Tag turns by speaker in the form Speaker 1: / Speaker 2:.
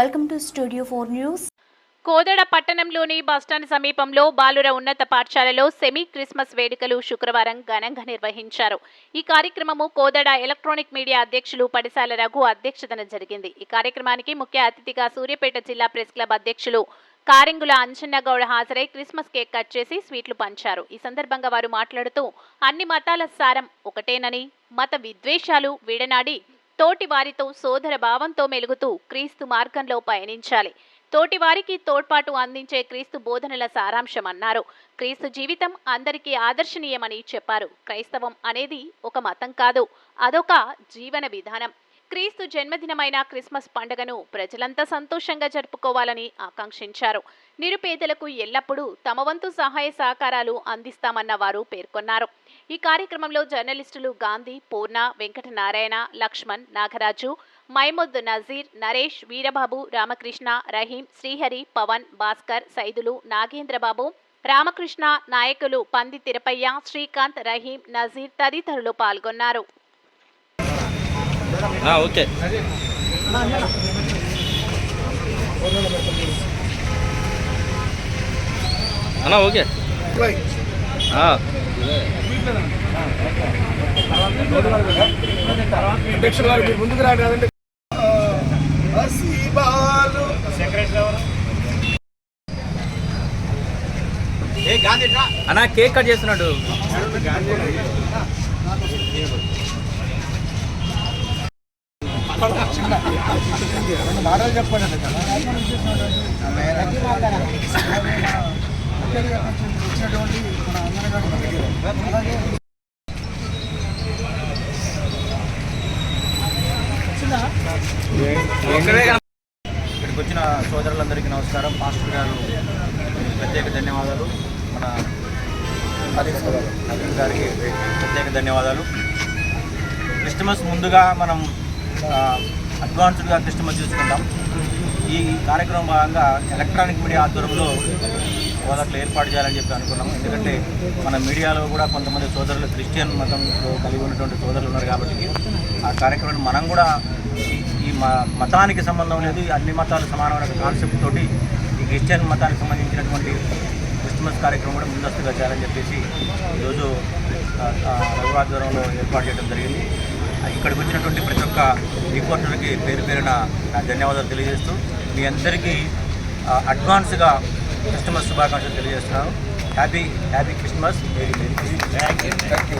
Speaker 1: Welcome to studio four news
Speaker 2: Kodad పట్టణంలోని bus stand సమీపంలో బాలుర ఉన్నత పాఠశాలలో సెమీ క్రిస్మస్ వేడుకలు శుక్రవారం ఘనంగా నిర్వహించారు. ఈ కార్యక్రమము కోదడ ఎలక్ట్రానిక్ మీడియా అధ్యక్షులు పడిశాల రఘు అధ్యక్షతన జరిగింది. ఈ కార్యక్రమానికి ముఖ్య అతిథిగా సూర్యాపేట జిల్లా ప్రెస్ క్లబ్ అధ్యక్షులు కారింగుల అంజన్నగౌడ హాజరై క్రిస్మస్ కేక్ కట్ చేసి స్వీట్లు పంచారు. ఈ సందర్భంగా వారు మాట్లాడుతూ అన్ని మతాల సారం ఒకటేనని మత విద్వేషాలు వీడనాడి తోటి వారితో సోదర భావంతో మెలుగుతూ క్రీస్తు మార్గంలో పయనించాలి. తోటి వారికి తోడ్పాటు అందించే క్రీస్తు బోధనల సారాంశం అన్నారు. క్రీస్తు జీవితం అందరికీ ఆదర్శనీయమని చెప్పారు. క్రైస్తవం అనేది ఒక మతం కాదు అదొక జీవన విధానం. క్రీస్తు జన్మదినమైన క్రిస్మస్ పండుగను ప్రజలంతా సంతోషంగా జరుపుకోవాలని ఆకాంక్షించారు. నిరుపేదలకు ఎల్లప్పుడూ తమ వంతు సహాయ సహకారాలు అందిస్తామన్న వారు పేర్కొన్నారు. ఈ కార్యక్రమంలో జర్నలిస్టులు గాంధీ పూర్ణ వెంకట నారాయణ లక్ష్మణ్ నాగరాజు మైముద్ నజీర్ నరేష్ వీరబాబు రామకృష్ణ రహీం శ్రీహరి పవన్ భాస్కర్ సైదులు నాగేంద్రబాబు రామకృష్ణ నాయకులు పంది తిరుపయ్య శ్రీకాంత్ రహీం నజీర్ తదితరులు పాల్గొన్నారు.
Speaker 3: ఆ, ఓకే. అన్నా ఓకే.
Speaker 4: గారు మీరు ముందుకు రాడు అదండి
Speaker 3: అన్నా కేక్ కట్ చేస్తున్నాడు.
Speaker 4: మాటలు చెప్పండి వచ్చినటువంటి మన
Speaker 5: ఇక్కడికి వచ్చిన సోదరులందరికీ నమస్కారం. మాస్టర్ గారు ప్రత్యేక ధన్యవాదాలు. మన అభిన్ గారికి ప్రత్యేక ధన్యవాదాలు. క్రిస్టమస్ ముందుగా మనం అడ్వాన్స్డ్గా క్రిస్టమస్ చూసుకుంటాం ఈ కార్యక్రమం భాగంగా ఎలక్ట్రానిక్ మీడియా ఆధ్వర్యంలో వాళ్ళట్లో ఏర్పాటు చేయాలని చెప్పి అనుకున్నాము. ఎందుకంటే మన మీడియాలో కూడా కొంతమంది సోదరులు క్రిస్టియన్ మతంలో కలిగి ఉన్నటువంటి సోదరులు ఉన్నారు కాబట్టి ఆ కార్యక్రమాన్ని మనం కూడా ఈ- మ- మతానికి సంబంధం లేదు అన్ని మతాలు సమానమైన కాన్సెప్ట్ తోటి ఈ క్రిస్టియన్ మతానికి సంబంధించినటువంటి క్రిస్మస్ కార్యక్రమం కూడా ముందస్తుగా చేయాలని చెప్పేసి ఈరోజు ఆ, ఏర్పాటు చేయడం జరిగింది. ఇక్కడికి వచ్చినటువంటి ప్రతి ఒక్క రిపోర్టర్కి పేరు పేరున ధన్యవాదాలు తెలియజేస్తూ మీ అందరికీ అడ్వాన్స్గా క్రిస్మస్ శుభాకాంక్షలు తెలియజేస్తున్నాను. Happy happy Christmas. Very very thank you